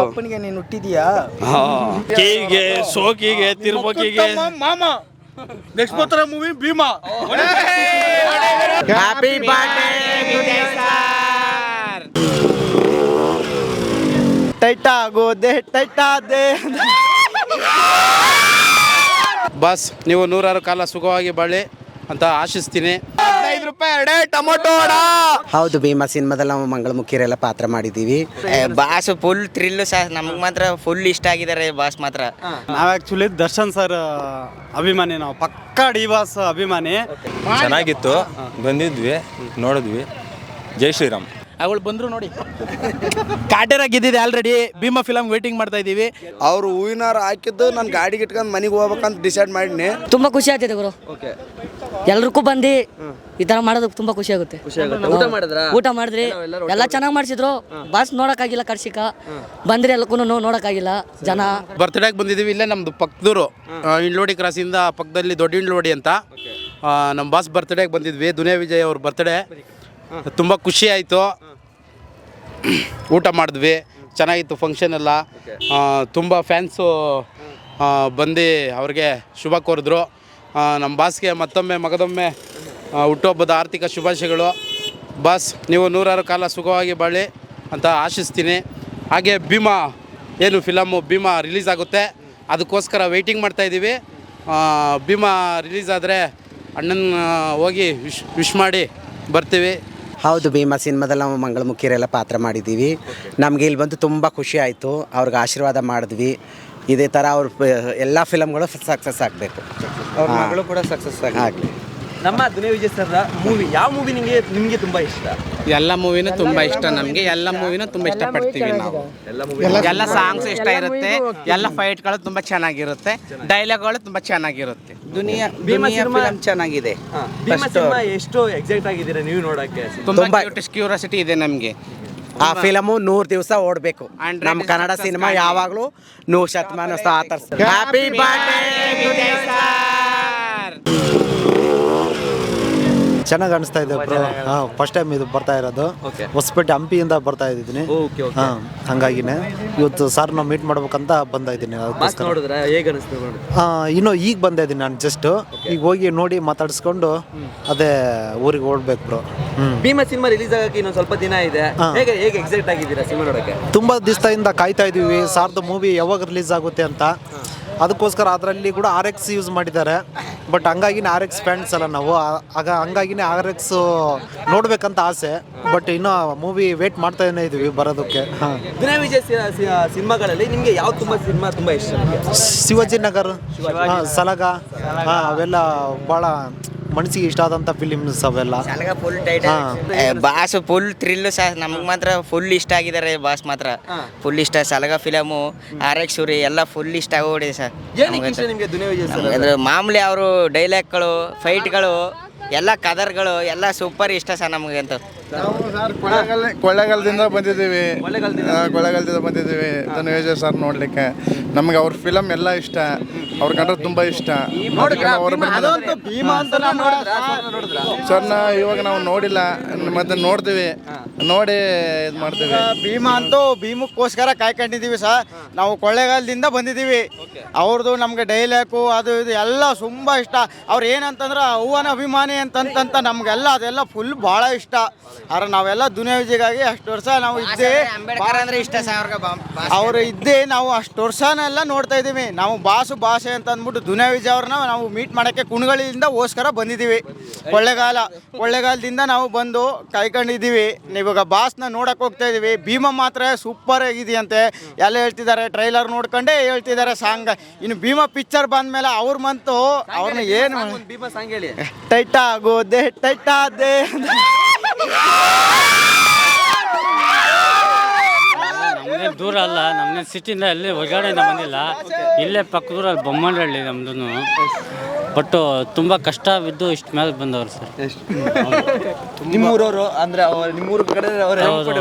ಅಪ್ಪನಿಗೆ ನೀನು ಹುಟ್ಟಿದ್ಯಾ ಕೀಗೆ ಸೋಕಿಗೆ ತಿರುಪಕಿಗೆ ಮಾಮ ನೆಕ್ಸ್ಟ್ ಬರ್ತಾರ ಮೂವಿ ಭೀಮಾ ಹ್ಯಾಪಿ ಟೈಟ ಆಗೋದೆ ಟೈಟಾ ಆದೆ ಬಸ್ ನೀವು ನೂರಾರು ಕಾಲ ಸುಖವಾಗಿ ಬಾಳಿ ಅಂತ ಆಶಿಸ್ತೀನಿ ರೂಪಾಯಿ ಎರಡೇ ಟೊಮೊಟೊ ವಡ ಹೌದು ಭೀಮಾ ಸಿನಿಮಾದಲ್ಲಿ ನಾವು ಮಂಗಳಮುಖಿಯರೆಲ್ಲ ಪಾತ್ರ ಮಾಡಿದೀವಿ ಬಾಸ್ ಫುಲ್ ಥ್ರಿಲ್ ಸರ್ ನಮ್ಗೆ ಮಾತ್ರ ಫುಲ್ ಇಷ್ಟ ಆಗಿದ್ದಾರೆ ಬಾಸ್ ಮಾತ್ರ. ನಾವು ಆ್ಯಕ್ಚುಲಿ ದರ್ಶನ್ ಸರ್ ಅಭಿಮಾನಿ ನಾವು ಪಕ್ಕಾ ಡಿ ಬಾಸ್ ಅಭಿಮಾನಿ ಚೆನ್ನಾಗಿತ್ತು. ಬಂದಿದ್ವಿ ನೋಡಿದ್ವಿ. ಜೈ ಶ್ರೀರಾಮ್. ಅವಳು ಬಂದ್ರು ನೋಡಿ. ಕಾಟೇರ ಗೆದ್ದಿದೆ ಆಲ್ರೆಡಿ ಭೀಮಾ ಫಿಲಮ್ ವೇಟಿಂಗ್ ಮಾಡ್ತಾ ಇದೀವಿ ಅವ್ರು ಹೂವಿನಾರ ಹಾಕಿದ್ದು ನಾನು ಗಾಡಿಗೆ ಇಟ್ಕೊಂಡು ಮನೆಗೆ ಹೋಗ್ಬೇಕಂತ ಡಿಸೈಡ್ ಮಾಡಿನಿ. ತುಂಬಾ ಖುಷಿ ಆಗ್ತಿದೆ ಗುರು. ಎಲ್ರಿಗೂ ಬಂದು ಈ ತರ ಮಾಡೋದಕ್ಕೆ ತುಂಬಾ ಖುಷಿ ಆಗುತ್ತೆ. ಊಟ ಮಾಡಿದ್ರ? ಊಟ ಮಾಡಿದ್ರಿ. ಎಲ್ಲ ಚೆನ್ನಾಗಿ ಮಾಡಿಸಿದ್ರು. ಬಾಸ್ ನೋಡಕ್ಕಾಗಿಲ್ಲ ಕರ್ಸಿಕ ಬಂದ್ರೆ ಎಲ್ಲಕ್ಕೂ ನೋಡಕ್ಕಾಗಿಲ್ಲ ಜನ. ಬರ್ತ್ಡೇಗೆ ಬಂದಿದೀವಿ ಇಲ್ಲೇ ನಮ್ದು ಪಕ್ಕದೂರು ಇಂಡ್ಲೋಡಿ ಕ್ರಾಸಿಂದ ಪಕ್ಕದಲ್ಲಿ ದೊಡ್ಡ ಇಂಡ್ಲೋಡಿ ಅಂತ. ನಮ್ಮ ಬಾಸ್ ಬರ್ತ್ಡೇಗೆ ಬಂದಿದ್ವಿ. ದುನಿಯಾ ವಿಜಯ್ ಅವ್ರ ಬರ್ತ್ಡೇ ತುಂಬ ಖುಷಿ ಆಯಿತು. ಊಟ ಮಾಡಿದ್ವಿ. ಚೆನ್ನಾಗಿತ್ತು ಫಂಕ್ಷನ್ ಎಲ್ಲ. ತುಂಬ ಫ್ಯಾನ್ಸು ಬಂದು ಅವ್ರಿಗೆ ಶುಭ ಕೋರಿದ್ರು. ನಮ್ಮ ಬಾಸ್ಗೆ ಮತ್ತೊಮ್ಮೆ ಮಗದೊಮ್ಮೆ ಹುಟ್ಟುಹಬ್ಬದ ಆರ್ಥಿಕ ಶುಭಾಶಯಗಳು. ಬಾಸ್, ನೀವು ನೂರಾರು ಕಾಲ ಸುಖವಾಗಿ ಬಾಳಿ ಅಂತ ಆಶಿಸ್ತೀನಿ. ಹಾಗೆ ಭೀಮಾ, ಏನು ಫಿಲಮ್ಮು ಭೀಮಾ ರಿಲೀಸ್ ಆಗುತ್ತೆ. ಅದಕ್ಕೋಸ್ಕರ ವೆಯ್ಟಿಂಗ್ ಮಾಡ್ತಾಯಿದ್ದೀವಿ ಭೀಮಾ ರಿಲೀಸ್ ಆದರೆ ಅಣ್ಣನ ಹೋಗಿ ವಿಶ್ ವಿಶ್ ಮಾಡಿ ಬರ್ತೀವಿ. ಹೌದು ಭೀಮಾ ಸಿನಿಮಾದಲ್ಲಿ ನಾವು ಮಂಗಳಮುಖಿಯರೆಲ್ಲ ಪಾತ್ರ ಮಾಡಿದ್ದೀವಿ. ನಮಗೆ ಇಲ್ಲಿ ಬಂದು ತುಂಬ ಖುಷಿ ಆಯಿತು. ಅವ್ರಿಗೆ ಆಶೀರ್ವಾದ ಮಾಡಿದ್ವಿ. ಇದೇ ಥರ ಅವ್ರ ಎಲ್ಲ ಫಿಲಮ್ಗಳು ಸಕ್ಸಸ್ ಆಗಬೇಕು. ಅವ್ರ ಮಗಳು ಕೂಡ ಸಕ್ಸಸ್ ಆಗಲಿ. ನಮ್ಮ ದುನಿಯಾ ವಿಜಯ್ ಸರ್ ಮೂವಿ ಯಾವ ಮೂವಿ ನಿಮಗೆ ನಿಮಗೆ ತುಂಬಾ ಇಷ್ಟ? ಎಲ್ಲ ಮೂವಿನೂ ತುಂಬಾ ಇಷ್ಟ ನಮಗೆ ಎಲ್ಲ ತುಂಬಾ ಇಷ್ಟ ಪಡ್ತೀವಿ ನಾವು. ಎಲ್ಲ ಸಾಂಗ್ಸ್ ಇಷ್ಟ ಇರುತ್ತೆ ಎಲ್ಲ ಫೈಟ್ಗಳು ತುಂಬಾ ಚೆನ್ನಾಗಿರುತ್ತೆ ಡೈಲಾಗ್ಗಳು ತುಂಬಾ ಚೆನ್ನಾಗಿರುತ್ತೆ. ದುನಿಯಾ ಗಳು ದುನಿಯಾ ಚೆನ್ನಾಗಿದೆ. ಭೀಮಾ ಸಿನಿಮಾ ಎಷ್ಟು ಎಕ್ಸೈಟ್ ಆಗಿದ್ದೀರಾ ನೀವು ನೋಡಕ್ಕೆ? ತುಂಬಾ ಕ್ಯೂರಿಯಾಸಿಟಿ ಇದೆ ನಮಗೆ. ಆ ಫಿಲಮು ನೂರು ದಿವಸ ಓಡಬೇಕು. ನಮ್ಮ ಕನ್ನಡ ಸಿನಿಮಾ. ಯಾವಾಗಲೂ ನೂರು ಶತಮಾನ ಹ್ಯಾಪಿ ಥರ ಹ್ಯಾಪಿ ಚೆನ್ನಾಗಿ ಅನಿಸ್ತಾ ಇದೆ ಬ್ರೋ ಹಾಂ ಫಸ್ಟ್ ಟೈಮ್ ಇದು ಬರ್ತಾ ಇರೋದು. ಹೊಸಪೇಟೆ ಹಂಪಿಯಿಂದ ಬರ್ತಾ ಇದ್ದೀನಿ. Okay okay. ಹಾಂ ಹಂಗಾಗಿನೇ. ಇವತ್ತು ಸರ್ನ ಮೀಟ್ ಮಾಡ್ಬೇಕಂತ ಬಂದ ಇದ್ದೀನಿ ಬಾಸ್ ಅದಕ್ಕೋಸ್ಕರ. ನೋಡಿದ್ರ ಹೇಗೆ ಅನಿಸ್ತು ನೋಡಿ. ಇನ್ನು ಈಗ ಬಂದ ಇದ್ದೀನಿ ನಾನು ಜಸ್ಟ್ ಈಗ ಹೋಗಿ ನೋಡಿ ಮಾತಾಡಿಸ್ಕೊಂಡು ಅದೇ ಊರಿಗೆ ಓಡ್ಬೇಕು ಬ್ರೋ ಹ್ಞೂ ಭೀಮಾ ಸಿನಿಮಾ ರಿಲೀಸ್ ಆಗಕ್ಕೆ ಇನ್ನೊಂದು ಸ್ವಲ್ಪ ದಿನ ಇದೆ. ಹಾ. ಹೇಗೆ ಹೇಗೆ ಎಕ್ಸೈಟ್ ಆಗಿದ್ದೀರಾ ಸಿನಿಮಾ ನೋಡಕ್ಕೆ? ತುಂಬ ದಿವಸದಿಂದ ಕಾಯ್ತಾ ಇದ್ದೀವಿ. ಸಾರ್ದು ಮೂವಿ ಯಾವಾಗ ರಿಲೀಸ್ ಆಗುತ್ತೆ ಅಂತ. ಅದಕ್ಕೋಸ್ಕರ ಅದರಲ್ಲಿ ಕೂಡ ಆರ್ ಎಕ್ಸ್ ಯೂಸ್ ಮಾಡಿದ್ದಾರೆ. ಬಟ್ ಹಂಗಾಗಿನೇ ಆರ್ ಎಕ್ಸ್ ಫ್ಯಾನ್ಸ್ ಅಲ್ಲ ನಾವು. ಆಗ ಹಂಗಾಗಿನೇ ಆರ್ ಎಕ್ಸ್ ನೋಡ್ಬೇಕಂತ ಆಸೆ. ಬಟ್ ಇನ್ನೂ ಮೂವಿ ವೇಟ್ ಮಾಡ್ತಾ ಇದ್ದೀವಿ ಬರೋದಕ್ಕೆ. ಹಾಂ. ದಿನ ವಿಜಯ್ ಸಿನಿಮಾಗಳಲ್ಲಿ ನಿಮಗೆ ಯಾವ ತುಂಬ ಸಿನಿಮಾ ತುಂಬ ಇಷ್ಟ ಶಿವಾಜಿನಗರ್ ಶಿವಾಜಿ ನಗರ್ ಹಾಂ ಸಲಗ ಹಾಂ ಅವೆಲ್ಲ ಭಾಳ ಮನಸ್ಸಿಗೆ ಇಷ್ಟ ಆದಂತ ಫಿಲಿಮ್ಸ್ ಅವೆಲ್ಲ full tight boss full thrill ಸಹ ನಮ್ಗೆ ಮಾತ್ರ ಫುಲ್ ಇಷ್ಟ ಆಗಿದ್ದಾರೆ ಬಾಸ್ ಮಾತ್ರ. ಫುಲ್ ಇಷ್ಟ Salaga film R X Suri ಎಲ್ಲ ಫುಲ್ ಇಷ್ಟ ಆಗೋಗಿದೆ ಸರ್. ಏನಕ್ಕೆ ನಿಮಗೆ ದುನಿಯಾ ವಿಜಯ್ ಸರ್? ಅಂದ್ರೆ ಮಾಮೂಲಿ ಅವರು ಡೈಲಾಗ್ಗಳು ಫೈಟ್ಗಳು ಎಲ್ಲ ಕದರ್ಗಳು ಎಲ್ಲ ಸೂಪರ್ ಇಷ್ಟ ಸರ್ ನಮಗೆ ಅಂತ. ನಾವು ಸರ್ ಕೊಳ್ಳೇಗಾಲ ಕೊಳ್ಳೇಗಾಲದಿಂದ ಬಂದಿದ್ದೀವಿ. ಆ, ಕೊಳ್ಳೇಗಾಲದಿಂದ ಬಂದಿದ್ದೀವಿ. ಧನುವೇಜ ಸರ್ ನೋಡ್ಲಿಕ್ಕೆ. ನಮ್ಗೆ ಅವ್ರ ಫಿಲಮ್ ಎಲ್ಲ ಇಷ್ಟ. ಅವ್ರ ಕಂಡ್ರೆ ತುಂಬಾ ಇಷ್ಟ. ಅದಕ್ಕೆ ನಾವು ಅವ್ರ ಮೇಲೆ- ಭೀಮಾ ಅಂತ ಸರ್ನ ಇವಾಗ ನಾವು ನೋಡಿಲ್ಲ. ಮತ್ತೆ ನೋಡ್ತೀವಿ. ನೋಡಿ ಇದು ಮಾಡ್ತೀವಿ. ಭೀಮಾ ಅಂತೂ ಭೀಮಕ್ಕೋಸ್ಕರ ಕಾಯ್ಕೊಂಡಿದ್ದೀವಿ ಸರ್. ನಾವು ಕೊಳ್ಳೇಗಾಲದಿಂದ ಬಂದಿದ್ದೀವಿ. ಅವ್ರದ್ದು ನಮ್ಗೆ ಡೈಲಾಕು ಅದು ಇದು ಎಲ್ಲ ತುಂಬ ಇಷ್ಟ. ಅವ್ರು ಏನಂತಂದ್ರೆ ಹೂವನ ಅಭಿಮಾನಿ ಅಂತಂತಂತ ನಮಗೆಲ್ಲ ಅದೆಲ್ಲ ಫುಲ್ ಭಾಳ ಇಷ್ಟ. ಆದ್ರೆ ನಾವೆಲ್ಲ ದುನಿಯಾ ವಿಜಯಗಾಗಿ ಅಷ್ಟು ವರ್ಷ ನಾವು ಇದ್ದೇ ಅಂಬೇಡ್ಕರ್ ಅಂದ್ರೆ ಇಷ್ಟ ಅವ್ರು ಇದ್ದೇ ನಾವು ಅಷ್ಟು ವರ್ಷನೆಲ್ಲ ನೋಡ್ತಾ ಇದ್ದೀವಿ. ನಾವು ಬಾಸು ಭಾಷೆ ಅಂತ ಅಂದ್ಬಿಟ್ಟು ದುನಿಯಾ ವಿಜಯ ಅವ್ರನ್ನ ನಾವು ಮೀಟ್ ಮಾಡೋಕ್ಕೆ ಕುಣಗಳಿಂದ ಓಸ್ಕರ ಬಂದಿದ್ದೀವಿ. ಕೊಳ್ಳೇಗಾಲ. ಕೊಳ್ಳೇಗಾಲದಿಂದ ನಾವು ಬಂದು ಕಾಯ್ಕೊಂಡಿದ್ದೀವಿ. ಇವಾಗ ಬಾಸ್ನ ನೋಡಕ್ ಹೋಗ್ತಾ ಇದೀವಿ. ಭೀಮ ಮಾತ್ರ ಸೂಪರ್ ಆಗಿದೆಯಂತೆ. ಎಲ್ಲ ಹೇಳ್ತಿದ್ದಾರೆ ಟ್ರೈಲರ್ ನೋಡ್ಕೊಂಡೇ ಹೇಳ್ತಿದ್ದಾರೆ ಸಾಂಗ್ ಇನ್ನು ಭೀಮ ಪಿಕ್ಚರ್ ಬಂದ್ಮೇಲೆ ಅವ್ರ ಮಂತು ಅವ್ರನ್ನ ಏನು ಭೀಮ ಸಾಂಗ್ ಹೇಳಿ. ಟೈಟ್ ಆಗೋದೆ ಟೈಟ್ ಆದೆ. ದೂರ ಅಲ್ಲ ನಮ್ಮ ಸಿಟಿಯಿಂದ ಅಲ್ಲಿ ಹೊರಗಡೆಯಿಂದ ಬಂದಿಲ್ಲ. ಇಲ್ಲೇ ಪಕ್ಕದೂರಲ್ಲಿ ಬೊಮ್ಮನಹಳ್ಳಿ ನಮ್ದು ಬಟ್ ತುಂಬ ಕಷ್ಟ ಬಿದ್ದು ಇಷ್ಟು ಮೇಲೆ ಬಂದವರು ಸರ್. ನಿಮ್ಮೂರವರು ಅಂದ್ರೆ ಅವ್ರ- ನಿಮ್ಮೂರ ಕಡೆ ಅವ್ರ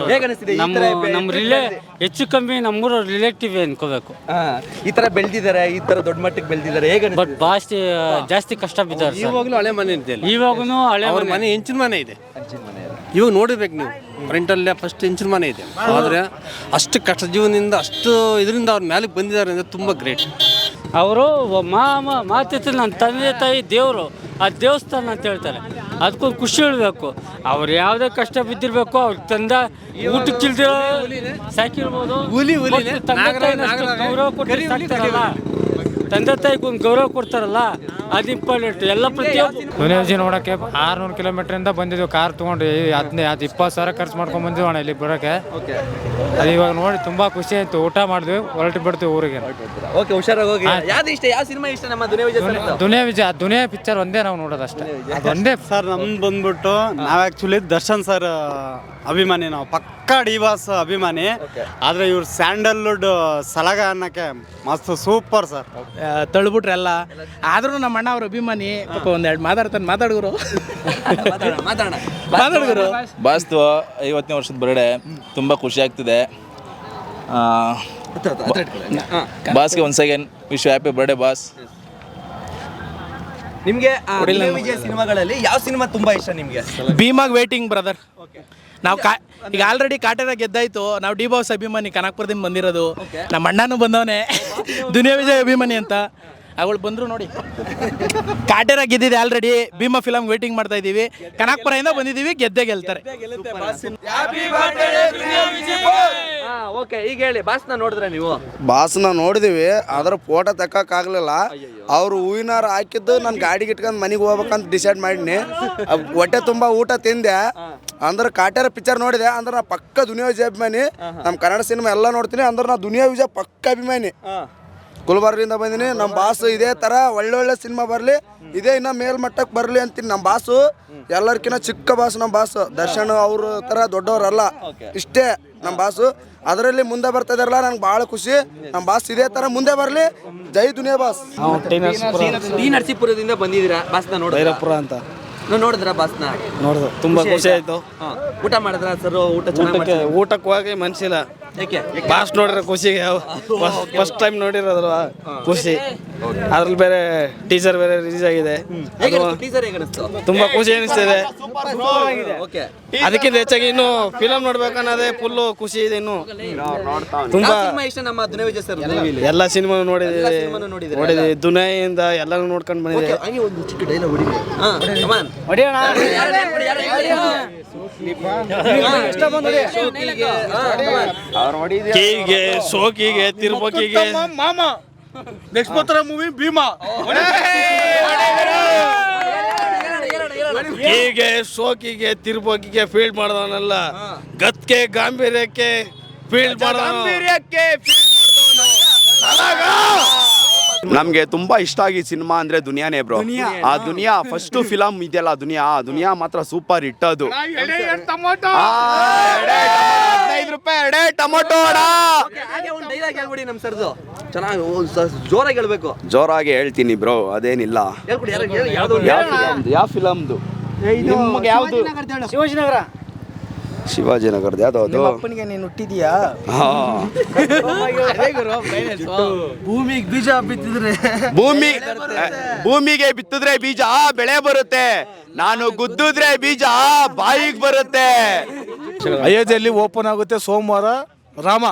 ಹೇಗೆ ಅನಿಸ್ತಿದೆ ಈ ನಮ್ಮ ತರ ಬೆ- ನಮ್ಮ ರಿಲೇ ಹೆಚ್ಚು ಕಮ್ಮಿ ನಮ್ಮೂರ ರಿಲೇಟಿವ್ ಅನ್ಕೋಬೇಕು. ಹಾ, ಈ ತರ ಬೆಳ್ದಿದ್ದಾರೆ ಈ ತರ ದೊಡ್ಡ ಮಟ್ಟಕ್ಕೆ ಬೆಳ್ದಿದ್ದಾರೆ ಹೇಗೆ ಬಟ್ ಜಾಸ್ತಿ ಜಾಸ್ತಿ ಕಷ್ಟ ಬಿದ್ದವ್ರು ಸರ್. ಇವಾಗಲೂ ಹಳೆ ಮನೆ ಇದೆ ಇವಾಗೂ ಹಳೆ ಅವ್ರ ಮನೆ. ಮನೆ ಹೆಂಚಿನ ಮನೆ ಇದೆ. ಇವಾಗ ನೋಡಬೇಕು ನೀವು ಫ್ರಂಟಲ್ಲೇ ಫಸ್ಟ್ ಹೆಂಚಿನ ಮನೆ ಇದೆ. ಆದರೆ ಅಷ್ಟು ಕಷ್ಟ ಜೀವನದಿಂದ ಅಷ್ಟು ಇದರಿಂದ ಅವ್ರ ಮೇಲೆ ಬಂದಿದ್ದಾರೆ ಅಂದ್ರೆ ತುಂಬ ಗ್ರೇಟ್ ಅವರು ಮಾಮ ಮಾತಿತ್ತು ನನ್ನ ತಂದೆ ತಾಯಿ ದೇವರು ಆ ದೇವಸ್ಥಾನ ಅಂತ ಹೇಳ್ತಾರೆ. ಅದಕ್ಕೊಂದು ಖುಷಿ ಇಡಬೇಕು ಅವ್ರು ಯಾವುದೇ ಕಷ್ಟ ಬಿದ್ದಿರಬೇಕು ಅವ್ರ ತಂದ ಊಟಕ್ಕೆ ಇಲ್ದಿರೋ ಸಾಕಿರ್ಬೋದು ತಂದೆ ಗೌರವ ಕೊಟ್ಟು ಸಾಕ್ತಾರಲ್ಲ. ತಂದೆ ತಾಯಿಗೆ ಒಂದು ಗೌರವ ಕೊಡ್ತಾರಲ್ಲ ಅದು ಇಂಪಾರ್ಟೆಂಟ್ ಎಲ್ಲ ಪ್ರತಿಯೊಬ್ಬ ದುನಿಯಾಜಿ ನೋಡೋಕ್ಕೆ ಕಿಲೋಮೀಟರ್ ಕಿಲೋಮೀಟ್ರಿಂದ ಬಂದಿದ್ವಿ ಕಾರ್ ತೊಗೊಂಡು ಹದಿನೈದು ಅದು ಇಪ್ಪತ್ತು ಸಾವಿರ ಖರ್ಚು ಮಾಡ್ಕೊಂಡು ಬಂದಿದ್ವಿ ಅಣ್ಣ ಇಲ್ಲಿ ಬರೋಕ್ಕೆ. ಅದು ಇವಾಗ ನೋಡಿ ತುಂಬ ಖುಷಿ ಆಯಿತು. ಊಟ ಮಾಡಿದ್ವಿ ಹೊರಟು ಬಿಡ್ತೀವಿ ಊರಿಗೆ. ಓಕೆ ಹುಷಾರಾಗಿ ಹೋಗಿ. ಯಾವ್ದು ಇಷ್ಟ? ಯಾವ ಸಿನಿಮಾ ಇಷ್ಟ ನಮ್ಮ ದುನಿಯಾ ವಿಜಯ್ ಸರ್ ದುನಿಯಾ ವಿಜಯ ದುನಿಯಾ ಪಿಕ್ಚರ್ ಒಂದೇ ನಾವು ನೋಡೋದು ಅಷ್ಟೇ. ಒಂದೇ ಸರ್ ನಮ್ದು ಬಂದ್ಬಿಟ್ಟು ನಾವು ಆ್ಯಕ್ಚುಲಿ ದರ್ಶನ್ ಸರ್ ಅಭಿಮಾನಿ ನಾವು. ಪಕ್ಕಾ ಡಿ ಬಾಸ್ ಅಭಿಮಾನಿ ಆದರೆ ಇವ್ರು ಸ್ಯಾಂಡಲ್ವುಡ್ ಸಲಗ ಅನ್ನಕ್ಕೆ ಮಸ್ತ್ ಸೂಪರ್ ಸರ್. ತಳ್ಬಿಟ್ರೆಲ್ಲ. ಆದ್ರೂ ನಮ್ಮ ಅಣ್ಣ ಅವ್ರ ಅಭಿಮಾನಿ ಪಾಪ ಒಂದೆರಡು ಮಾತಾಡ್ತಾನೆ ಮಾತಾಡಿದ್ರು ಮಾತಾಡೋಣ ಮಾತಾಡಿದ್ರು ಬಾಸ್ದು ಐವತ್ತನೇ ವರ್ಷದ ಬರ್ಡೆ ತುಂಬ ಖುಷಿ ಆಗ್ತಿದೆ. ಬಾಸ್ಗೆ ಒಂದ್ second wish happy birthday boss. ನಿಮಗೆ ಸಿನಿಮಾಗಳಲ್ಲಿ ಯಾವ ಸಿನಿಮಾ ತುಂಬಾ ಇಷ್ಟ ನಿಮಗೆ? ಭೀಮಾಗ್ ವೇಟಿಂಗ್ ಬ್ರದರ್. ನಾವು ಕಾ ಈಗ ಆಲ್ರೆಡಿ ಕಾಟೇರ ಗೆದ್ದಾಯ್ತು. ನಾವು ಡಿ ಬಾಸ್ ಅಭಿಮಾನಿ ಕನಕಪುರದಿಂದ ಬಂದಿರೋದು. ನಮ್ಮ ಅಣ್ಣನೂ ಬಂದವನೇ. ದುನಿಯಾ ವಿಜಯ್ ಅಭಿಮಾನಿ ಅಂತ. ಅವಳು ಬಂದ್ರು ನೋಡಿ. ಕಾಟೇರ ಗೆದ್ದಿದೆ ಆಲ್ರೆಡಿ ಭೀಮ ಫಿಲಮ್ ವೇಟಿಂಗ್ ಮಾಡ್ತಾ ಇದ್ದೀವಿ. ಕನಕಪುರದಿಂದ ಬಂದಿದ್ದೀವಿ ಗೆದ್ದೆ ಗೆಲ್ತಾರೆ. ಓಕೆ ಈಗ ಹೇಳಿ ಬಾಸ್ನ ನೋಡಿದ್ರೆ ನೀವು? ಬಾಸ್ನ ನೋಡಿದೀವಿ ಅದ್ರ ಫೋಟೋ ತೆಕ್ಕಾಗಲಿಲ್ಲ ಅವ್ರು ಹೂವಿನಾರ ಹಾಕಿದ್ದು ನಾನು ಗಾಡಿಗೆ ಇಟ್ಕೊಂಡು ಮನೆಗೆ ಹೋಗ್ಬೇಕಂತ ಡಿಸೈಡ್ ಮಾಡಿನಿ ಹೊಟ್ಟೆ ತುಂಬಾ ಊಟ ತಿಂದೆ. ಅಂದ್ರೆ ಕಾಟ್ಯಾರ ಪಿಕ್ಚರ್ ನೋಡಿದೆ ಅಂದ್ರೆ ನಾ ಪಕ್ಕ ದುನಿಯಾ ವಿಜಯ ಅಭಿಮಾನಿ. ನಮ್ಮ ಕನ್ನಡ ಸಿನಿಮಾ ಎಲ್ಲ ನೋಡ್ತೀನಿ ಅಂದ್ರೆ ನಾ ದುನಿಯಾ ವಿಜಯ ಪಕ್ಕ ಅಭಿಮಾನಿ. ಗುಲ್ಬರ್ಗಿಂದ ಬಂದಿನಿ ನಮ್ಮ ಬಾಸು ಇದೇ ಥರ ಒಳ್ಳೊಳ್ಳೆ ಸಿನಿಮಾ ಬರಲಿ ಇದೇ ಇನ್ನ ಮೇಲ್ಮಟ್ಟಕ್ಕೆ ಬರಲಿ ಅಂತೀನಿ ನಮ್ಮ ಬಾಸು. ಎಲ್ಲರ್ಕಿನ್ನ ಚಿಕ್ಕ ಬಾಸು ನಮ್ಮ ಬಾಸು ದರ್ಶನ್ ಅವ್ರ ತರ ದೊಡ್ಡವರಲ್ಲ ಇಷ್ಟೇ ನಮ್ಮ ಬಾಸು. ಅದರಲ್ಲಿ ಮುಂದೆ ಬರ್ತಾ ಇದಾರಲ್ಲ ನಂಗೆ ಭಾಳ ಖುಷಿ. ನಮ್ಮ ಬಾಸ್ ಇದೇ ತರ ಮುಂದೆ ಬರಲಿ ಜೈ ದುನಿಯಾ ಬಾಸ್. ಡಿ ನರಸೀಪುರದಿಂದ ಬಂದಿದ್ದೀರಾ? ಬಾಸ್ನ ನೋಡಿ ಅಂತ. ನೀವು ನೋಡಿದ್ರ ಬಸ್ನ? ನೋಡಿದ್ರು ತುಂಬಾ ಖುಷಿ ಆಯ್ತು? ಹಾ. ಊಟ ಮಾಡಿದ್ರ ಸರ್? ಊಟ ಚೆನ್ನಾಗಿ ಊಟಕ್ಕೆ ಹೋಗಿ ಮನ್ಸಿಲ್ಲ. ಯಾಕೆ? ಬಾಸ್ ನೋಡಿದ್ರೆ ಖುಷಿಗೆ ಫಸ್ಟ್ ಟೈಮ್ ನೋಡಿರೋದ್ರ ಖುಷಿ. ಅದ್ರಲ್ಲಿ ಬೇರೆ ಟೀಚರ್ ಬೇರೆ ರಿಲೀಸ್ ಆಗಿದೆ. ಟೀಸರ್ ತುಂಬಾ ಖುಷಿ ಅನಿಸ್ತಿದೆ. ಓಕೆ ಅದಕ್ಕಿಂತ ಹೆಚ್ಚಾಗಿ ಇನ್ನು ಫಿಲಮ್ ನೋಡ್ಬೇಕನ್ನೋದೇ ಫುಲ್ ಖುಷಿ ಇದೆ ಇನ್ನು. ತುಂಬಾ ಎಲ್ಲ ಸಿನಿಮಾ ನೋಡಿದೀವಿ? ನೋಡಿದೀವಿ. ದುನಿಯಿಂದ ಎಲ್ಲಾನು ನೋಡ್ಕೊಂಡು ಬಂದಿದೆ ಹಂಗೆ ಒಂದು ಚಿಕ್ಕ ಡೈಲಾಗ್ ಹೊಡಿ. ಹಾ ಕಮಾನ್ ಕೀಗೆ ಸೋಕಿಗೆ ತಿರುಪಕಿಗೆ ಮಾಮ. ನೆಕ್ಸ್ಟ್ ಬರ್ತಾರೆ ಮೂವಿ ಭೀಮಾ. ಹೀಗೆ ಸೋಕಿಗೆ ತಿರುಬೋಕಿಗೆ ಫೀಲ್ಡ್ ಮಾಡ್ದವನಲ್ಲ. ಗತ್ಕೆ ಗಾಂಭೀರ್ಯಕ್ಕೆ ಫೀಲ್ಡ್ ಗಾಂಭೀರ್ಯಕ್ಕೆ ನಮಗೆ ತುಂಬಾ ಇಷ್ಟ ಆಗಿ ಸಿನಿಮಾ ಅಂದ್ರೆ ದುನಿಯಾನೇ ಬ್ರೋ ಆ ದುನಿಯಾ ಫಸ್ಟ್ ಫಿಲಮ್ ಇದೆಯಲ್ಲ ದುನಿಯಾ. ಆ ದುನಿಯಾ ಮಾತ್ರ ಸೂಪರ್ ಹಿಟ್ ರೂಪಾಯಿ ಎಡೆ ಟೊಮೊಟೊ ಹಾಗೆ ಒಂದು ಡೈಲಾಗ್ ಹೇಳ್ಬಿಡಿ ನಮ್ಮ ಸರ್ದು. ಚೆನ್ನಾಗಿ ಜೋರಾಗಿ ಹೇಳ್ಬೇಕು. ಜೋರಾಗಿ ಹೇಳ್ತೀನಿ ಬ್ರೋ ಅದೇನಿಲ್ಲ. ಯಾವ ಫಿಲಮ್ದು ನಿಮ್ಗೆ ಯಾವ್ದು? ಶಿವಾಜಿನಗರ. ಶಿವಾಜಿನಗರದ ಯಾವ್ದು ಅದು? ಅಪ್ಪನಿಗೆ ನೀನು ಹುಟ್ಟಿದ್ಯಾ? ಹಾ. ಭೂಮಿಗೆ ಬೀಜ ಬಿತ್ತಿದ್ರೆ. ಭೂಮಿ ಭೂಮಿಗೆ ಬಿತ್ತಿದ್ರೆ ಬೀಜ ಬೆಳೆ ಬರುತ್ತೆ. ನಾನು ಗುದ್ದಿದ್ರೆ ಬೀಜ ಬಾಯಿಗೆ ಬರುತ್ತೆ. ಅಯೋಧ್ಯೆಯಲ್ಲಿ ಓಪನ್ ಆಗುತ್ತೆ ಸೋಮವಾರ ರಾಮ.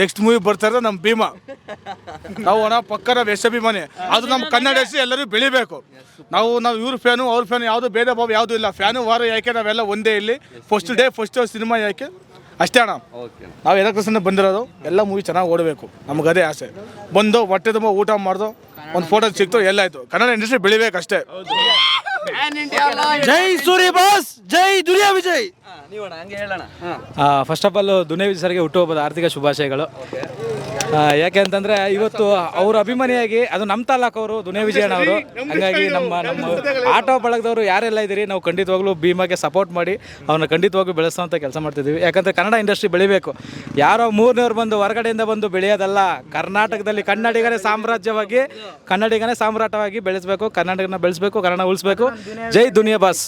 ನೆಕ್ಸ್ಟ್ ಮೂವಿ ಬರ್ತಾರೆ ನಮ್ಮ ಭೀಮಾ. ನಾವು ಒಣ ಪಕ್ಕದ ವೇಷಾಭಿಮಾನಿ. ಅದು ನಮ್ಮ ಕನ್ನಡ ಹೆಸರು ಎಲ್ಲರೂ ಬೆಳಿಬೇಕು. ನಾವು ನಾವು ಇವ್ರ ಫ್ಯಾನು ಅವ್ರ ಫ್ಯಾನು ಯಾವುದು ಭೇದ ಭಾವ ಯಾವುದು ಇಲ್ಲ. ಫ್ಯಾನು ವಾರ ಯಾಕೆ ನಾವೆಲ್ಲ ಒಂದೇ ಇಲ್ಲಿ. ಫಸ್ಟ್ ಡೇ ಫಸ್ಟ್ ಸಿನಿಮಾ ಯಾಕೆ? ಅಷ್ಟೇ ಅಣ್ಣ. ನಾವು ಎಲ್ಲ ಕೃಷ್ಣ ಬಂದಿರೋದು ಎಲ್ಲ ಮೂವಿ ಚೆನ್ನಾಗಿ ಓಡಬೇಕು. ನಮ್ಗೆ ಅದೇ ಆಸೆ. ಬಂದು ಹೊಟ್ಟೆ ತುಂಬ ಊಟ ಮಾಡ್ದು ಒಂದು ಫೋಟೋ ಸಿಕ್ತು ಎಲ್ಲ ಆಯ್ತು. ಕನ್ನಡ ಇಂಡಸ್ಟ್ರಿ ಬೆಳಿಬೇಕಷ್ಟೇ. ಜೈ ಸೂರ್ಯ ಬಾಸ್ ಜೈ ದುರ್ಯಾ ವಿಜಯ್. ನೀವಣ್ಣ ಹಂಗೆ ಹೇಳೋಣ. First of all Duniya Vijay ಸರ್ಗೆ ಹುಟ್ಟುಹಬ್ಬದ ಆರ್ಥಿಕ ಶುಭಾಶಯಗಳು. ಆ, ಯಾಕೆ ಅಂತಂದ್ರೆ ಇವತ್ತು ಅವ್ರ ಅಭಿಮಾನಿಯಾಗಿ ಅದು ನಮ್ಮ ತಾಲೂಕವರು ದುನೇ ವಿಜಯಣ್ಣ ಅವರು ಹಂಗಾಗಿ ನಮ್ಮ ನಮ್ಮ ಆಟೋ ಬಳಗದವರು ಯಾರೆಲ್ಲ ಇದ್ದೀರಿ ನಾವು ಖಂಡಿತವಾಗ್ಲೂ ಭೀಮಾಗೆ ಸಪೋರ್ಟ್ ಮಾಡಿ ಅವ್ರನ್ನ ಖಂಡಿತವಾಗ್ಲೂ ಬೆಳೆಸೋಂಥ ಕೆಲಸ ಮಾಡ್ತಿದ್ದೀವಿ. ಯಾಕಂದ್ರೆ ಕನ್ನಡ ಇಂಡಸ್ಟ್ರಿ ಬೆಳಿಬೇಕು. ಯಾರೋ ಮೂರನೇವ್ರು ಬಂದು ಹೊರಗಡೆಯಿಂದ ಬಂದು ಬೆಳೆಯೋದಲ್ಲ ಕರ್ನಾಟಕದಲ್ಲಿ ಕನ್ನಡಿಗನೇ ಸಾಮ್ರಾಜ್ಯವಾಗಿ ಕನ್ನಡಿಗನೇ ಸಾಮ್ರಾಟವಾಗಿ ಬೆಳೆಸಬೇಕು ಕರ್ನಾಟಕನ ಬೆಳೆಸಬೇಕು ಕನ್ನಡ ಉಳಿಸ್ಬೇಕು. ಜೈ ದುನಿಯಾ ಬಾಸ್.